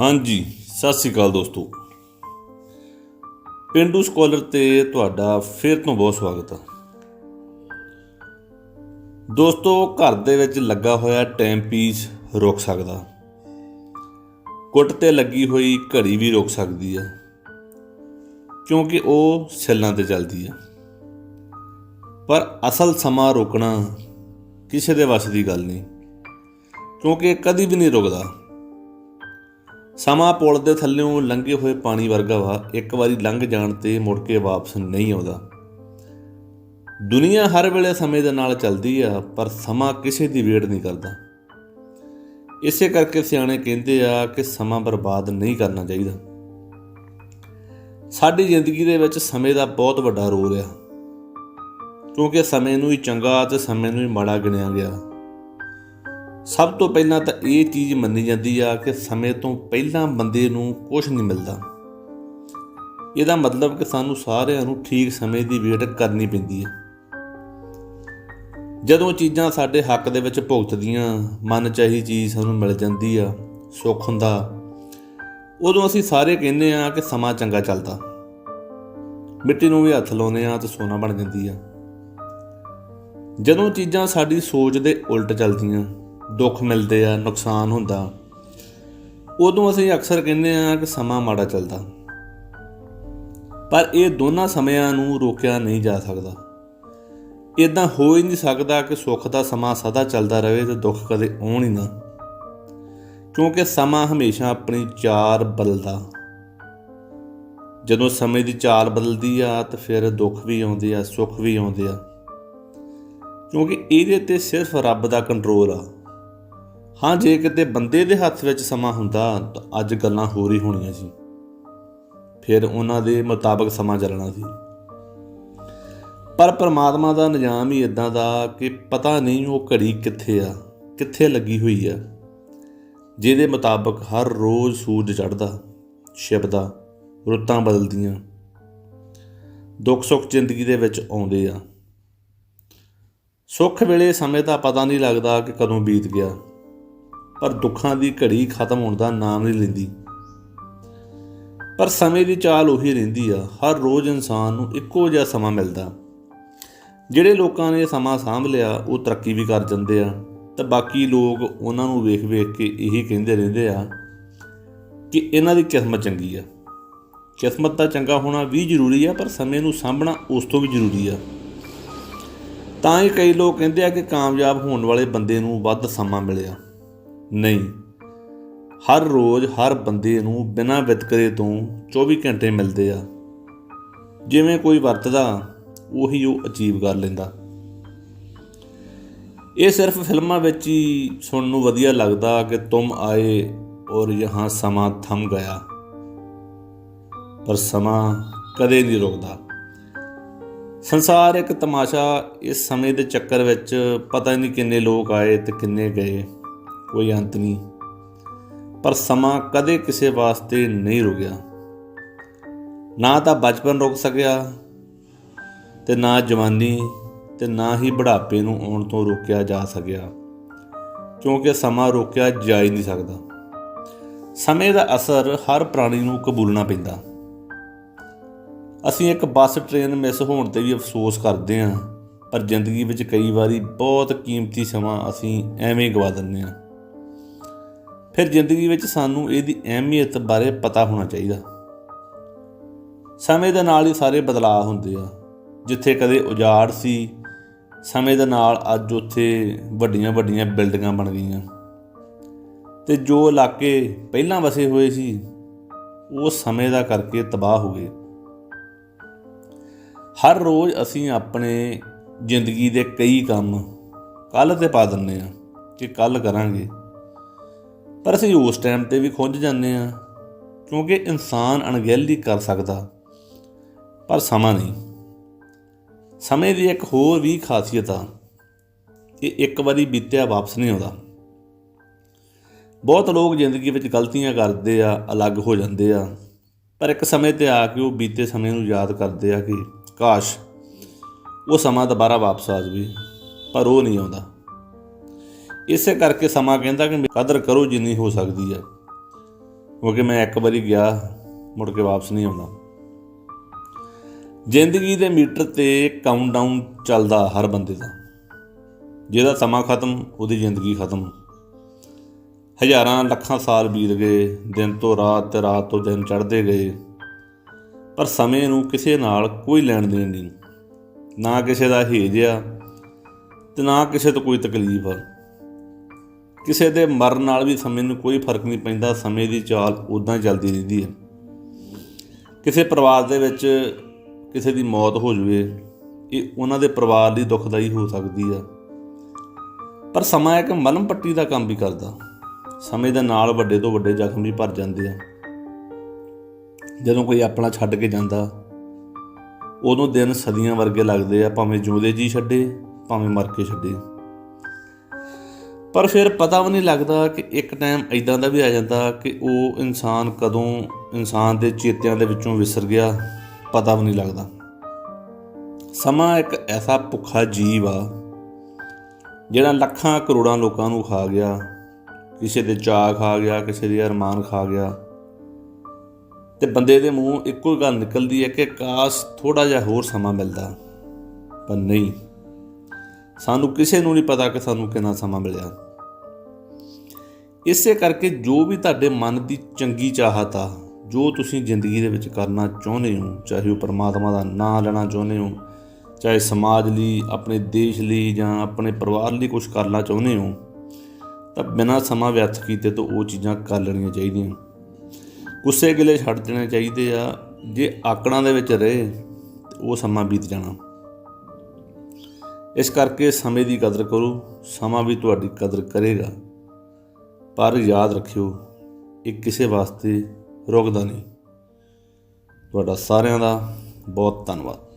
ਹਾਂਜੀ, ਸਤਿ ਸ੍ਰੀ ਅਕਾਲ ਦੋਸਤੋ। ਪਿੰਡੂ ਸਕਾਲਰ ਤੇ ਤੁਹਾਡਾ ਫਿਰ ਤੋਂ ਬਹੁਤ ਸਵਾਗਤ ਹੈ ਦੋਸਤੋ, ਘਰ ਦੇ ਵਿੱਚ ਲੱਗਾ ਹੋਇਆ ਟਾਈਮ ਪੀਸ ਰੁਕ ਸਕਦਾ। ਕੁੱਟ ਤੇ ਲੱਗੀ ਹੋਈ ਘੜੀ ਵੀ ਰੁਕ ਸਕਦੀ ਹੈ ਕਿਉਂਕਿ ਉਹ ਸੈੱਲਾਂ ਤੇ ਚੱਲਦੀ ਹੈ ਪਰ ਅਸਲ ਸਮਾਂ ਰੁਕਣਾ ਕਿਸੇ ਦੇ ਵੱਸ ਦੀ ਗੱਲ ਨਹੀਂ, ਕਿਉਂਕਿ ਇਹ ਕਦੀ ਵੀ ਨਹੀਂ ਰੁਕਦਾ। ਸਮਾਂ ਪੁਲ ਦੇ ਥੱਲੇੋਂ ਲੰਘੇ ਹੋਏ ਪਾਣੀ ਵਰਗਾ ਵਾ, ਇੱਕ ਵਾਰੀ ਲੰਘ ਜਾਣ ਤੇ ਮੁੜ ਕੇ ਵਾਪਸ ਨਹੀਂ ਆਉਂਦਾ। ਦੁਨੀਆ ਹਰ ਵੇਲੇ ਸਮੇਂ ਦੇ ਨਾਲ ਚੱਲਦੀ ਆ, ਪਰ ਸਮਾਂ ਕਿਸੇ ਦੀ ਵੇਟ ਨਹੀਂ ਕਰਦਾ। ਇਸੇ ਕਰਕੇ ਸਿਆਣੇ ਕਹਿੰਦੇ ਆ ਕਿ ਸਮਾਂ ਬਰਬਾਦ ਨਹੀਂ ਕਰਨਾ ਚਾਹੀਦਾ। ਸਾਡੀ ਜ਼ਿੰਦਗੀ ਦੇ ਵਿੱਚ ਸਮੇਂ ਦਾ ਬਹੁਤ ਵੱਡਾ ਰੋਲ ਆ। ਕਿਉਂਕਿ ਸਮੇਂ ਨੂੰ ਹੀ ਚੰਗਾ ਤੇ ਸਮੇਂ ਨੂੰ ਹੀ ਮਾੜਾ ਗਿਣਿਆ ਗਿਆ। ਸਭ ਤੋਂ ਪਹਿਲਾਂ ਤਾਂ ਇਹ ਚੀਜ਼ ਮੰਨੀ ਜਾਂਦੀ ਆ ਕਿ ਸਮੇਂ ਤੋਂ ਪਹਿਲਾਂ ਬੰਦੇ ਨੂੰ ਕੁਝ ਨਹੀਂ ਮਿਲਦਾ। ਇਹਦਾ ਮਤਲਬ ਕਿ ਸਾਨੂੰ ਸਾਰਿਆਂ ਨੂੰ ਠੀਕ ਸਮੇਂ ਦੀ ਵੇਟ ਕਰਨੀ ਪੈਂਦੀ ਹੈ ਜਦੋਂ ਚੀਜ਼ਾਂ ਸਾਡੇ ਹੱਕ ਦੇ ਵਿੱਚ ਭੁਗਤਦੀਆਂ, ਮਨ ਚਾਹੀ ਚੀਜ਼ ਸਾਨੂੰ ਮਿਲ ਜਾਂਦੀ ਆ, ਸੁੱਖ ਹੁੰਦਾ, ਉਦੋਂ ਅਸੀਂ ਸਾਰੇ ਕਹਿੰਦੇ ਆ ਕਿ ਸਮਾਂ ਚੰਗਾ ਚੱਲਦਾ। ਮਿੱਟੀ ਨੂੰ ਵੀ ਹੱਥ ਲਾਉਂਦੇ ਆ ਤੇ ਸੋਨਾ ਬਣ ਜਾਂਦੀ ਆ। ਜਦੋਂ ਚੀਜ਼ਾਂ ਸਾਡੀ ਸੋਚ ਦੇ ਉਲਟ ਚੱਲਦੀਆਂ ਦੁੱਖ ਮਿਲਦੇ ਆ, ਨੁਕਸਾਨ ਹੁੰਦਾ। ਉਦੋਂ ਅਸੀਂ ਅਕਸਰ ਕਹਿੰਦੇ ਆ ਕਿ ਸਮਾਂ ਮਾੜਾ ਚੱਲਦਾ। ਪਰ ਇਹ ਦੋਨਾਂ ਸਮਿਆਂ ਨੂੰ ਰੋਕਿਆ ਨਹੀਂ ਜਾ ਸਕਦਾ। ਇਦਾਂ ਹੋ ਹੀ ਨਹੀਂ ਸਕਦਾ ਕਿ ਸੁੱਖ ਦਾ ਸਮਾਂ ਸਦਾ ਚੱਲਦਾ ਰਹੇ ਤੇ ਦੁੱਖ ਕਦੇ ਆਉਣ ਹੀ ਨਾ। ਕਿਉਂਕਿ ਸਮਾਂ ਹਮੇਸ਼ਾ ਆਪਣੀ ਚਾਰ ਬਦਲਦਾ। ਜਦੋਂ ਸਮੇਂ ਦੀ ਚਾਲ ਬਦਲਦੀ ਆ ਤਾਂ ਫਿਰ ਦੁੱਖ ਵੀ ਆਉਂਦੇ ਆ, ਸੁੱਖ ਵੀ ਆਉਂਦੇ ਆ। ਕਿਉਂਕਿ ਇਹਦੇ ਤੇ ਸਿਰਫ ਰੱਬ ਦਾ ਕੰਟਰੋਲ ਆ। ਹਾਂ, ਜੇ ਕਿਤੇ ਬੰਦੇ ਦੇ ਹੱਥ ਵਿੱਚ ਸਮਾਂ ਹੁੰਦਾ, ਤਾਂ ਅੱਜ ਗੱਲਾਂ ਹੋਰ ਹੀ ਹੋਣੀਆਂ ਸੀ। ਫਿਰ ਉਹਨਾਂ ਦੇ ਮੁਤਾਬਕ ਸਮਾਂ ਚੱਲਣਾ ਸੀ। ਪਰ ਪ੍ਰਮਾਤਮਾ ਦਾ ਨਿਜ਼ਾਮ ਹੀ ਇਦਾਂ ਦਾ ਕਿ ਪਤਾ ਨਹੀਂ ਉਹ ਘੜੀ ਕਿੱਥੇ ਆ, ਕਿੱਥੇ ਲੱਗੀ ਹੋਈ ਆ, ਜਿਹਦੇ ਮੁਤਾਬਕ ਹਰ ਰੋਜ਼ ਸੂਰਜ ਚੜ੍ਹਦਾ, ਛਿਪਦਾ, ਰੁੱਤਾਂ ਬਦਲਦੀਆਂ, ਦੁੱਖ ਸੁੱਖ ਜ਼ਿੰਦਗੀ ਦੇ ਵਿੱਚ ਆਉਂਦੇ ਆ। ਸੁੱਖ ਵੇਲੇ ਸਮੇਂ ਦਾ ਪਤਾ ਨਹੀਂ ਲੱਗਦਾ ਕਿ ਕਦੋਂ ਬੀਤ ਗਿਆ। ਪਰ ਦੁੱਖਾਂ ਦੀ ਘੜੀ ਖਤਮ ਹੋਣ ਦਾ ਨਾਮ ਨਹੀਂ ਲੈਂਦੀ। ਪਰ ਸਮੇਂ ਦੀ ਚਾਲ ਉਹੀ ਰਹਿੰਦੀ ਆ। ਹਰ ਰੋਜ਼ ਇਨਸਾਨ ਨੂੰ ਇੱਕੋ ਜਿਹਾ ਸਮਾਂ ਮਿਲਦਾ। ਜਿਹੜੇ ਲੋਕਾਂ ਨੇ ਸਮਾਂ ਸਾਂਭ ਲਿਆ, ਉਹ ਤਰੱਕੀ ਵੀ ਕਰ ਜਾਂਦੇ ਆ। ਤੇ ਬਾਕੀ ਲੋਕ ਉਹਨਾਂ ਨੂੰ ਵੇਖ ਵੇਖ ਕੇ ਇਹੀ ਕਹਿੰਦੇ ਰਹਿੰਦੇ ਆ ਕਿ ਇਹਨਾਂ ਦੀ ਕਿਸਮਤ ਚੰਗੀ ਆ। ਕਿਸਮਤ ਦਾ ਚੰਗਾ ਹੋਣਾ ਵੀ ਜ਼ਰੂਰੀ ਆ, ਪਰ ਸਮੇਂ ਨੂੰ ਸਾਂਭਣਾ ਉਸ ਤੋਂ ਵੀ ਜ਼ਰੂਰੀ ਆ। ਤਾਂ ਹੀ ਕਈ ਲੋਕ ਕਹਿੰਦੇ ਆ ਕਿ ਕਾਮਯਾਬ ਹੋਣ ਵਾਲੇ ਬੰਦੇ ਨੂੰ ਵੱਧ ਸਮਾਂ ਮਿਲਿਆ। ਨਹੀਂ। ਹਰ ਰੋਜ਼ ਹਰ ਬੰਦੇ ਨੂੰ ਬਿਨਾਂ ਵਿਤਕਰੇ ਤੋਂ 24 ਘੰਟੇ ਮਿਲਦੇ ਆ। ਜਿਵੇਂ ਕੋਈ ਵਰਤਦਾ, ਉਹੀ ਉਹ ਅਚੀਵ ਕਰ ਲੈਂਦਾ। ਇਹ ਸਿਰਫ ਫਿਲਮਾਂ ਵਿੱਚ ਹੀ ਸੁਣਨ ਨੂੰ ਵਧੀਆ ਲੱਗਦਾ ਕਿ ਤੁਮ ਆਏ ਔਰ ਯਹਾਂ ਸਮਾਂ ਥਮ ਗਿਆ। ਪਰ ਸਮਾਂ ਕਦੇ ਨਹੀਂ ਰੁਕਦਾ। ਸੰਸਾਰ ਇੱਕ ਤਮਾਸ਼ਾ ਇਸ ਸਮੇਂ ਦੇ ਚੱਕਰ ਵਿੱਚ ਪਤਾ ਨਹੀਂ ਕਿੰਨੇ ਲੋਕ ਆਏ ਤੇ ਕਿੰਨੇ ਗਏ। ਕੋਈ ਅੰਤ ਨਹੀਂ। ਪਰ ਸਮਾਂ ਕਦੇ ਕਿਸੇ ਵਾਸਤੇ ਨਹੀਂ ਰੁਕਿਆ। ਨਾ ਤਾਂ ਬਚਪਨ ਰੁਕ ਸਕਿਆ ਤੇ ਨਾ ਜਵਾਨੀ ਤੇ ਨਾ ਹੀ ਬੁਢਾਪੇ ਨੂੰ ਆਉਣ ਤੋਂ ਰੋਕਿਆ ਜਾ ਸਕਿਆ, ਕਿਉਂਕਿ ਸਮਾਂ ਰੋਕਿਆ ਜਾ ਹੀ ਨਹੀਂ ਸਕਦਾ। ਸਮੇਂ ਦਾ ਅਸਰ ਹਰ ਪ੍ਰਾਣੀ ਨੂੰ ਕਬੂਲਣਾ ਪੈਂਦਾ। ਅਸੀਂ ਇੱਕ ਬੱਸ ਟ੍ਰੇਨ ਮਿਸ ਹੋਣ ਤੇ ਵੀ ਅਫਸੋਸ ਕਰਦੇ ਹਾਂ, ਪਰ ਜ਼ਿੰਦਗੀ ਵਿੱਚ ਕਈ ਵਾਰੀ ਬਹੁਤ ਕੀਮਤੀ ਸਮਾਂ ਅਸੀਂ ਐਵੇਂ ਗਵਾ ਦਿੰਦੇ ਹਾਂ। ਫਿਰ ਜ਼ਿੰਦਗੀ ਵਿੱਚ ਸਾਨੂੰ ਇਹਦੀ ਅਹਿਮੀਅਤ ਬਾਰੇ ਪਤਾ ਹੋਣਾ ਚਾਹੀਦਾ। ਸਮੇਂ ਦੇ ਨਾਲ ਹੀ ਸਾਰੇ ਬਦਲਾਅ ਹੁੰਦੇ ਆ। ਜਿੱਥੇ ਕਦੇ ਉਜਾੜ ਸੀ, ਸਮੇਂ ਦੇ ਨਾਲ ਅੱਜ ਉੱਥੇ ਵੱਡੀਆਂ ਵੱਡੀਆਂ ਬਿਲਡਿੰਗਾਂ ਬਣ ਗਈਆਂ। ਤੇ ਜੋ ਇਲਾਕੇ ਪਹਿਲਾਂ ਵਸੇ ਹੋਏ ਸੀ, ਉਹ ਸਮੇਂ ਦਾ ਕਰਕੇ ਤਬਾਹ ਹੋ ਗਏ। ਹਰ ਰੋਜ਼ ਅਸੀਂ ਆਪਣੇ ਜ਼ਿੰਦਗੀ ਦੇ ਕਈ ਕੰਮ ਕੱਲ ਤੇ ਪਾ ਦਿੰਨੇ ਆ ਕਿ ਕੱਲ ਕਰਾਂਗੇ। ਪਰ ਅਸੀਂ ਉਸ ਟਾਈਮ ਤੇ ਵੀ ਖੁੰਝ ਜਾਂਦੇ ਆ ਕਿਉਂਕਿ ਇਨਸਾਨ ਅਣਗਹਿਲੀ ਕਰ ਸਕਦਾ, ਪਰ ਸਮਾਂ ਨਹੀਂ। ਸਮੇਂ ਦੀ ਇੱਕ ਹੋਰ ਵੀ ਖਾਸੀਅਤ ਆ, ਕਿ ਇੱਕ ਵਾਰੀ ਬੀਤਿਆ ਵਾਪਸ ਨਹੀਂ ਆਉਂਦਾ। ਬਹੁਤ ਲੋਕ ਜ਼ਿੰਦਗੀ ਵਿੱਚ ਗਲਤੀਆਂ ਕਰਦੇ ਆ, ਅਲੱਗ ਹੋ ਜਾਂਦੇ ਆ, ਪਰ ਇੱਕ ਸਮੇਂ ਤੇ ਆ ਕੇ ਉਹ ਬੀਤੇ ਸਮੇਂ ਨੂੰ ਯਾਦ ਕਰਦੇ ਆ ਕਿ ਕਾਸ਼ ਉਹ ਸਮਾਂ ਦੁਬਾਰਾ ਵਾਪਸ ਆ ਜਾਵੇ, ਪਰ ਉਹ ਨਹੀਂ ਆਉਂਦਾ। ਇਸੇ ਕਰਕੇ ਸਮਾਂ ਕਹਿੰਦਾ ਕਿ ਕਦਰ ਕਰੋ ਜਿੰਨੀ ਹੋ ਸਕਦੀ ਹੈ। ਕਿਉਂਕਿ ਮੈਂ ਇੱਕ ਵਾਰੀ ਗਿਆ, ਮੁੜ ਕੇ ਵਾਪਸ ਨਹੀਂ ਆਉਂਦਾ ਜ਼ਿੰਦਗੀ ਦੇ ਮੀਟਰ ਤੇ ਕਾਊਂਟਡਾਊਨ ਚੱਲਦਾ ਹਰ ਬੰਦੇ ਦਾ। ਜਿਹਦਾ ਸਮਾਂ ਖਤਮ, ਉਹਦੀ ਜ਼ਿੰਦਗੀ ਖਤਮ। ਹਜ਼ਾਰਾਂ ਲੱਖਾਂ ਸਾਲ ਬੀਤ ਗਏ, ਦਿਨ ਤੋਂ ਰਾਤ ਤੇ ਰਾਤ ਤੋਂ ਦਿਨ ਚੜ੍ਹਦੇ ਗਏ। ਪਰ ਸਮੇਂ ਨੂੰ ਕਿਸੇ ਨਾਲ ਕੋਈ ਲੈਣ ਦੇਣ ਨਹੀਂ। ਨਾ ਕਿਸੇ ਦਾ ਹੇਜ ਆ ਤੇ ਨਾ ਕਿਸੇ ਤੋਂ ਕੋਈ ਤਕਲੀਫ ਆ। ਕਿਸੇ ਦੇ ਮਰਨ ਨਾਲ ਵੀ ਸਮੇਂ ਨੂੰ ਕੋਈ ਫ਼ਰਕ ਨਹੀਂ ਪੈਂਦਾ, ਸਮੇਂ ਦੀ ਚਾਲ ਉਦਾਂ ਹੀ ਚੱਲਦੀ ਰਹਿੰਦੀ ਹੈ। ਕਿਸੇ ਪਰਿਵਾਰ ਦੇ ਵਿੱਚ ਕਿਸੇ ਦੀ ਮੌਤ ਹੋ ਜਵੇ, ਇਹ ਉਹਨਾਂ ਦੇ ਪਰਿਵਾਰ ਲਈ ਦੁਖਦਾਈ ਹੋ ਸਕਦੀ ਆ ਪਰ ਸਮਾਂ ਇੱਕ ਮਲਮ ਪੱਟੀ ਦਾ ਕੰਮ ਵੀ ਕਰਦਾ। ਸਮੇਂ ਦੇ ਨਾਲ ਵੱਡੇ ਤੋਂ ਵੱਡੇ ਜ਼ਖਮ ਵੀ ਭਰ ਜਾਂਦੇ ਆ। ਜਦੋਂ ਕੋਈ ਆਪਣਾ ਛੱਡ ਕੇ ਜਾਂਦਾ, ਉਦੋਂ ਦਿਨ ਸਦੀਆਂ ਵਰਗੇ ਲੱਗਦੇ ਆ, ਭਾਵੇਂ ਜਿਉਂਦੇ ਜੀ ਛੱਡੇ, ਭਾਵੇਂ ਮਰ ਕੇ ਛੱਡੇ। ਪਰ ਫਿਰ ਪਤਾ ਵੀ ਨਹੀਂ ਲੱਗਦਾ ਕਿ ਇੱਕ ਟਾਈਮ ਇਦਾਂ ਦਾ ਵੀ ਆ ਜਾਂਦਾ ਕਿ ਉਹ ਇਨਸਾਨ ਕਦੋਂ ਇਨਸਾਨ ਦੇ ਚੇਤਿਆਂ ਦੇ ਵਿੱਚੋਂ ਵਿਸਰ ਗਿਆ, ਪਤਾ ਵੀ ਨਹੀਂ ਲੱਗਦਾ। ਸਮਾਂ ਇੱਕ ਐਸਾ ਭੁੱਖਾ ਜੀਵ ਆ, ਜਿਹੜਾ ਲੱਖਾਂ ਕਰੋੜਾਂ ਲੋਕਾਂ ਨੂੰ ਖਾ ਗਿਆ, ਕਿਸੇ ਦੇ ਚਾਹ ਖਾ ਗਿਆ, ਕਿਸੇ ਦੇ ਅਰਮਾਨ ਖਾ ਗਿਆ। ਤੇ ਬੰਦੇ ਦੇ ਮੂੰਹ ਇੱਕੋ ਹੀ ਗੱਲ ਨਿਕਲਦੀ ਹੈ ਕਿ ਕਾਸ਼ ਥੋੜਾ ਜਿਹਾ ਹੋਰ ਸਮਾਂ ਮਿਲਦਾ, ਪਰ ਨਹੀਂ। ਸਾਨੂੰ ਕਿਸੇ ਨੂੰ ਨਹੀਂ ਪਤਾ ਕਿ ਸਾਨੂੰ ਕਿੰਨਾ ਸਮਾਂ ਮਿਲਿਆ। ਇਸੇ ਕਰਕੇ ਜੋ ਵੀ ਤੁਹਾਡੇ ਮਨ ਦੀ ਚੰਗੀ ਚਾਹਤ ਆ, ਜੋ ਤੁਸੀਂ ਜ਼ਿੰਦਗੀ ਦੇ ਵਿੱਚ ਕਰਨਾ ਚਾਹੁੰਦੇ ਹੋ, ਚਾਹੇ ਉਹ ਪਰਮਾਤਮਾ ਦਾ ਨਾਮ ਲੈਣਾ ਚਾਹੁੰਦੇ ਹੋ, ਚਾਹੇ ਸਮਾਜ ਲਈ, ਆਪਣੇ ਦੇਸ਼ ਲਈ ਜਾਂ ਆਪਣੇ ਪਰਿਵਾਰ ਲਈ ਕੁਝ ਕਰਨਾ ਚਾਹੁੰਦੇ ਹੋ, ਤਾਂ ਬਿਨਾਂ ਸਮਾਂ ਵਿਅਰਥ ਕੀਤੇ ਤੋਂ ਉਹ ਚੀਜ਼ਾਂ ਕਰ ਲੈਣੀਆਂ ਚਾਹੀਦੀਆਂ। ਗੁੱਸੇ ਗਿਲੇ ਛੱਡ ਦੇਣੇ ਚਾਹੀਦੇ ਆ। ਜੇ ਆਕੜਾਂ ਦੇ ਵਿੱਚ ਰਹੇ, ਤੇ ਉਹ ਸਮਾਂ ਬੀਤ ਜਾਣਾ। ਇਸ ਕਰਕੇ ਸਮੇਂ ਦੀ ਕਦਰ ਕਰੋ, ਸਮਾਂ ਵੀ ਤੁਹਾਡੀ ਕਦਰ ਕਰੇਗਾ। ਪਰ ਯਾਦ ਰੱਖਿਓ, ਇਹ ਕਿਸੇ ਵਾਸਤੇ ਰੁਕਦਾ ਨਹੀਂ। ਤੁਹਾਡਾ ਸਾਰਿਆਂ ਦਾ ਬਹੁਤ ਧੰਨਵਾਦ।